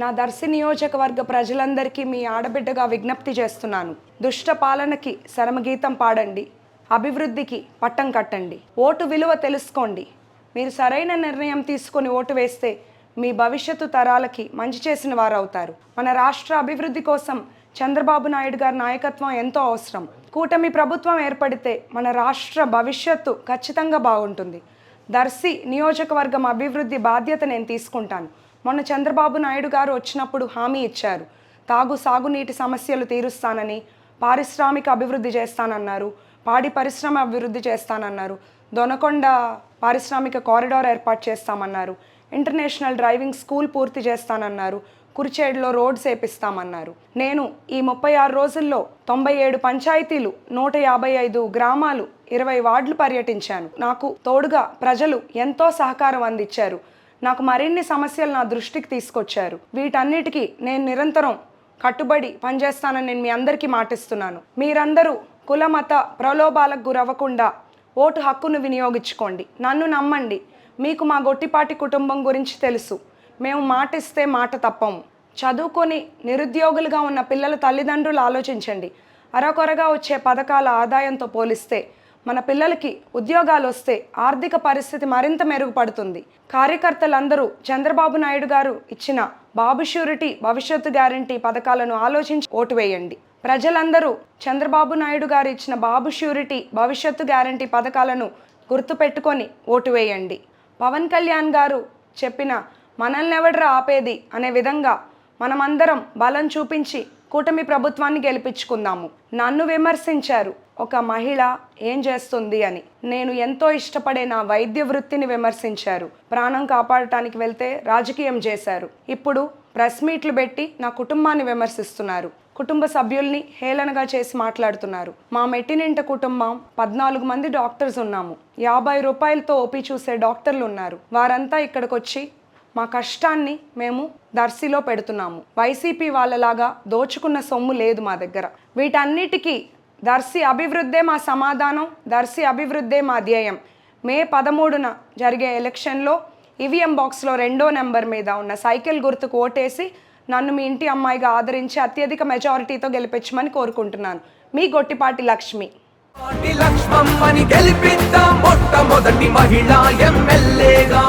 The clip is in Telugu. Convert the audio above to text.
నా దర్శి నియోజకవర్గ ప్రజలందరికీ మీ ఆడబిడ్డగా విజ్ఞప్తి చేస్తున్నాను. దుష్ట పాలనకి శరమగీతం పాడండి. అభివృద్ధికి పట్టం కట్టండి. ఓటు విలువ తెలుసుకోండి. మీరు సరైన నిర్ణయం తీసుకొని ఓటు వేస్తే మీ భవిష్యత్తు తరాలకి మంచి చేసిన వారు అవుతారు మన రాష్ట్ర అభివృద్ధి కోసం చంద్రబాబు నాయుడు గారి నాయకత్వం ఎంతో అవసరం. కూటమి ప్రభుత్వం ఏర్పడితే మన రాష్ట్ర భవిష్యత్తు ఖచ్చితంగా బాగుంటుంది. దర్శి నియోజకవర్గం అభివృద్ధి బాధ్యత నేను తీసుకుంటాను. మొన్న చంద్రబాబు నాయుడు గారు వచ్చినప్పుడు హామీ ఇచ్చారు. తాగు సాగునీటి సమస్యలు తీరుస్తానని పారిశ్రామిక అభివృద్ధి చేస్తానన్నారు పాడి పరిశ్రమ అభివృద్ధి చేస్తానన్నారు దొనకొండ పారిశ్రామిక కారిడార్ ఏర్పాటు చేస్తామన్నారు ఇంటర్నేషనల్ డ్రైవింగ్ స్కూల్ పూర్తి చేస్తానన్నారు కురిచేడులో రోడ్స్ వేపిస్తామన్నారు. నేను ఈ ముప్పై ఆరు రోజుల్లో తొంభై ఏడు పంచాయతీలు నూట యాభై ఐదు గ్రామాలు ఇరవై వార్డులు పర్యటించాను. నాకు తోడుగా ప్రజలు ఎంతో సహకారం అందించారు. నాకు మరిన్ని సమస్యలు నా దృష్టికి తీసుకొచ్చారు. వీటన్నిటికీ నేను నిరంతరం కట్టుబడి పనిచేస్తానని నేను మీ అందరికీ మాటిస్తున్నాను. మీరందరూ కుల మత ప్రలోభాలకు గురవ్వకుండా ఓటు హక్కును వినియోగించుకోండి. నన్ను నమ్మండి. మీకు మా గొట్టిపాటి కుటుంబం గురించి తెలుసు. మేము మాటిస్తే మాట తప్పము. చదువుకొని నిరుద్యోగులుగా ఉన్న పిల్లల తల్లిదండ్రులు ఆలోచించండి. అరకొరగా వచ్చే పథకాల ఆదాయంతో పోలిస్తే మన పిల్లలకి ఉద్యోగాలు వస్తే ఆర్థిక పరిస్థితి మరింత మెరుగుపడుతుంది. కార్యకర్తలందరూ చంద్రబాబు నాయుడు గారు ఇచ్చిన బాబు షూరిటీ భవిష్యత్తు గ్యారంటీ పథకాలను ఆలోచించి ఓటు వేయండి. ప్రజలందరూ చంద్రబాబు నాయుడు గారు ఇచ్చిన బాబు షూరిటీ భవిష్యత్తు గ్యారంటీ పథకాలను గుర్తుపెట్టుకొని ఓటు వేయండి. పవన్ కళ్యాణ్ గారు చెప్పిన మనల్ని ఆపేది అనే విధంగా మనమందరం బలం చూపించి కూటమి ప్రభుత్వాన్ని గెలిపించుకుందాము. నన్ను విమర్శించారు. ఒక మహిళ ఏం చేస్తుంది అని. నేను ఎంతో ఇష్టపడే నా వైద్య వృత్తిని విమర్శించారు. ప్రాణం కాపాడటానికి వెళ్తే రాజకీయం చేశారు. ఇప్పుడు ప్రెస్ మీట్లు పెట్టి నా కుటుంబాన్ని విమర్శిస్తున్నారు. కుటుంబ సభ్యుల్ని హేళనగా చేసి మాట్లాడుతున్నారు. మా మెట్టినింట కుటుంబం పద్నాలుగు మంది డాక్టర్స్ ఉన్నాము. యాభై రూపాయలతో ఓపీ చూసే డాక్టర్లు ఉన్నారు. వారంతా ఇక్కడికి వచ్చి మా కష్టాన్ని మేము దర్శిలో పెడుతున్నాము. వైసీపీ వాళ్ళలాగా దోచుకున్న సొమ్ము లేదు మా దగ్గర. వీటన్నిటికీ దర్శి అభివృద్ధే మా సమాధానం దర్శి అభివృద్ధే మా ధ్యేయం. మే పదమూడున జరిగే ఎలక్షన్లో ఈవీఎం బాక్స్లో రెండో నెంబర్ మీద ఉన్న సైకిల్ గుర్తుకు ఓటేసి నన్ను మీ ఇంటి అమ్మాయిగా ఆదరించి అత్యధిక మెజారిటీతో గెలిపించమని కోరుకుంటున్నాను. మీ గొట్టిపాటి లక్ష్మి. లక్ష్మమ్మని గెలిపిద్దాం. మొట్టమొదటి మహిళా ఎమ్మెల్యేగా